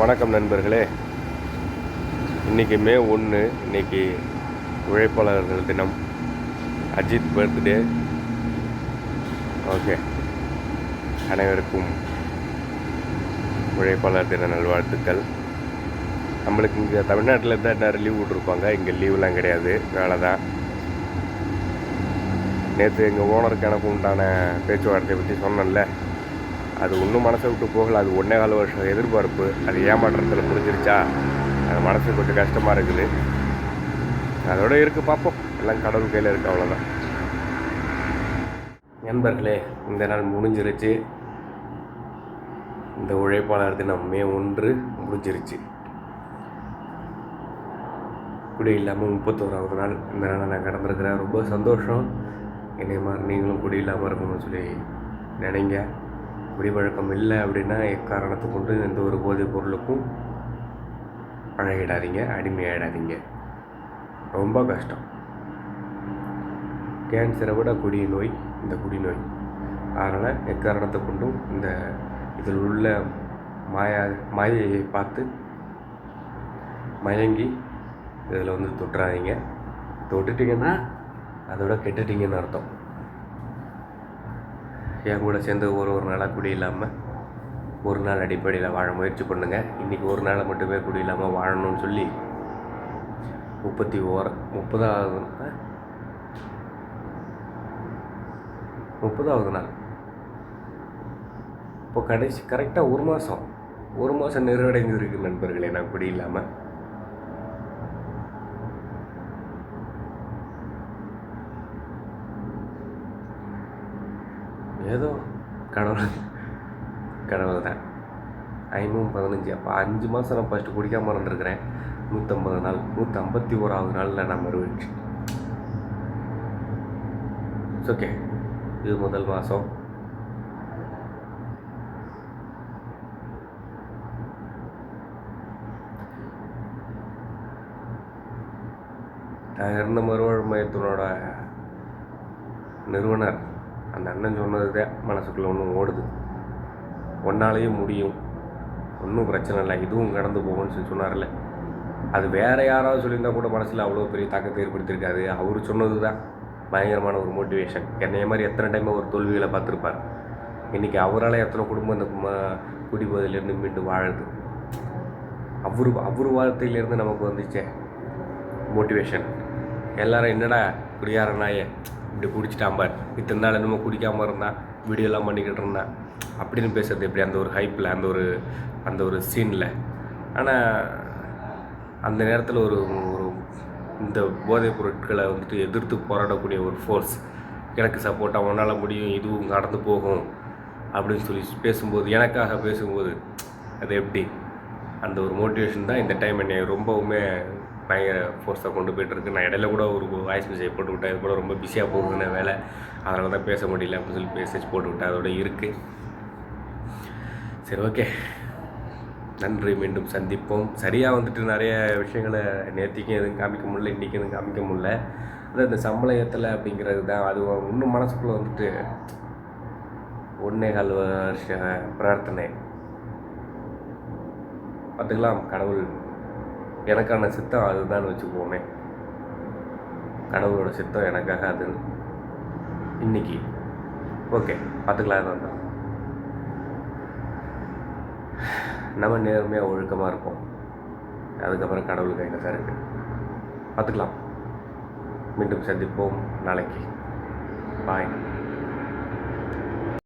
வணக்கம் நண்பர்களே. இன்றைக்கி மே ஒன்று இன்னைக்கு உழைப்பாளர்கள் தினம். அஜித் பர்த்டே ஓகே அனைவருக்கும் உழைப்பாளர் தின நல்வாழ்த்துக்கள். நம்மளுக்கு இங்கே தமிழ்நாட்டில் தான் நேரம் லீவ் விட்ருப்பாங்க இங்கே லீவ்லாம் கிடையாது. வேலை தான் நேற்று எங்கள் ஓனருக்கு எனக்கு உண்டான பேச்சுவார்த்தையை பற்றி சொன்னேன்ல. அது ஒன்றும் மனசை விட்டு போகல. அது ஒன்றே கால வருஷம் எதிர்பார்ப்பு. அது ஏமாற்றத்தில் முடிஞ்சிருச்சா அது மனசு கொஞ்சம் கஷ்டமாக இருக்குது. அதோட இருக்குது பார்ப்போம் எல்லாம் கடவுள் கையில் இருக்குது அவ்வளோதான் நண்பர்களே இந்த நாள் முடிஞ்சிருச்சு. இந்த உழைப்பாளர் தினம் மே ஒன்று முடிஞ்சிருச்சு. குடி இல்லாமல் முப்பத்தோராவது நாள். இந்த நாளை நான் கடந்திருக்கிறேன். ரொம்ப சந்தோஷம். என்னை மாதிரி நீங்களும் குடி இல்லாமல் இருக்கணும்னு சொல்லி நினைங்க. குடிவழக்கம் இல்லை அப்படின்னா எக்காரணத்தை கொண்டு எந்த ஒரு போதைப் பொருளுக்கும் பழகிடாதீங்க அடிமையாயிடாதீங்க. ரொம்ப கஷ்டம். கேன்சரை விட குடிய நோய் இந்த குடிநோய். அதனால் எக்காரணத்தை கொண்டும் இந்த இதில் உள்ள மாயா மாயையை பார்த்து மயங்கி இதில் வந்து தொட்டுறாதீங்க. தொட்டுட்டிங்கன்னா அதோட கெட்டுட்டீங்கன்னு அர்த்தம். என் கூட சேர்ந்து ஒரு ஒரு நாளாக குடி இல்லாமல் ஒரு நாள் அடிப்படையில் வாழ முயற்சி பண்ணுங்கள் இன்றைக்கி ஒரு நாளை மட்டுமே குடி இல்லாமல் வாழணும்னு சொல்லி முப்பத்தி ஓர முப்பதாவது முப்பதாவது நாள். இப்போ கடைசி கரெக்டாக ஒரு மாதம் ஒரு மாதம் நிறைவடைந்து நண்பர்களே நான் குடி இல்லாமல் ஏதோ கடவுள் கடவுள் தான் ஐநூறு பதினஞ்சு அப்போ அஞ்சு மாதம் நான் ஃபஸ்ட்டு குடிக்காமல் இருந்திருக்கிறேன் நூற்றம்பது நாள் நூற்றம்பத்தி ஓராவது நாளில் நான் மறுவச்சு ஓகே இது முதல் மாதம் நான் மறுவாழ் மையத்தினோட நிறுவனர் அந்த அண்ணன் சொன்னது தான் மனசுக்குள்ளே ஒன்றும் ஓடுது. ஒன்னாலேயும் முடியும். ஒன்றும் பிரச்சனை இல்லை. இதுவும் கடந்து போகும்னு சொல்லி சொன்னார்ல. அது வேறு யாராவது சொல்லியிருந்தா கூட மனசில் அவ்வளோ பெரிய தாக்கத்தை ஏற்படுத்தியிருக்காது. அவர் சொன்னது தான் பயங்கரமான ஒரு மோட்டிவேஷன் என்னைய மாதிரி எத்தனை டைம் ஒரு தோல்விகளை பார்த்துருப்பார். இன்றைக்கி அவரால் எத்தனை குடும்பம் இந்த ம- மீண்டும் மீண்டு வாழுது அவர் அவர் வார்த்தையிலேருந்து நமக்கு வந்துச்சே மோட்டிவேஷன் எல்லாரும் என்னடா குடியாரனாயே. இப்படி குடிச்சிட்டான் பார். இத்தனை நாள் என்னமோ குடிக்காமல் இருந்தான் வீடியோலாம் பண்ணிக்கிட்டு இருந்தான் அப்படின்னு பேசுறது எப்படி? அந்த ஒரு ஹைப்பில் அந்த ஒரு அந்த ஒரு சீனில் ஆனால் அந்த நேரத்தில் ஒரு ஒரு இந்த போதைப் பொருட்களை வந்துட்டு எதிர்த்து போராடக்கூடிய ஒரு ஃபோர்ஸ் எனக்கு சப்போர்ட்டாக உன்னால் முடியும் இதுவும் நடந்து போகும். அப்படின்னு சொல்லி பேசும்போது எனக்காக பேசும்போது அது எப்படி? அந்த ஒரு மோட்டிவேஷன் தான் இந்த டைம் என்னை ரொம்பவுமே பயங்கர ஃபோர்ஸாக கொண்டு போயிட்டுருக்கு. நான் இடையில கூட ஒரு வாய்ஸ் மெசேஜ் போட்டு விட்டேன். இது கூட ரொம்ப பிஸியாக போகுதுன்னு வேலை அதனால தான் பேச முடியல அப்படின்னு சொல்லி மெசேஜ் போட்டு விட்டேன். அதோட இருக்குது சரி ஓகே நன்றி. மீண்டும் சந்திப்போம். சரியாக வந்துட்டு நிறைய விஷயங்களை நேர்த்திக்கும் எதுவும் காமிக்க முடியல இன்றைக்கும் எதுவும் காமிக்க முடியல. அது இந்த சம்பளயத்தில் அப்படிங்கிறது தான். அது இன்னும் மனசுக்குள்ளே வந்துட்டு ஒன்னே கால் வருஷ பிரார்த்தனை. பார்த்துக்கலாம் கடவுள். எனக்கான சித்தம் அதுதான் வச்சுக்குவோமே கடவுளோட சித்தம் எனக்காக அது இன்னைக்கு. ஓகே பார்த்துக்கலாம் தான் தான் நம்ம நேர்மையாக ஒழுக்கமாக இருப்போம். அதுக்கப்புறம் கடவுள் கையில் தான் இருக்குது பார்த்துக்கலாம். மீண்டும் சந்திப்போம். நாளைக்கு. பாய்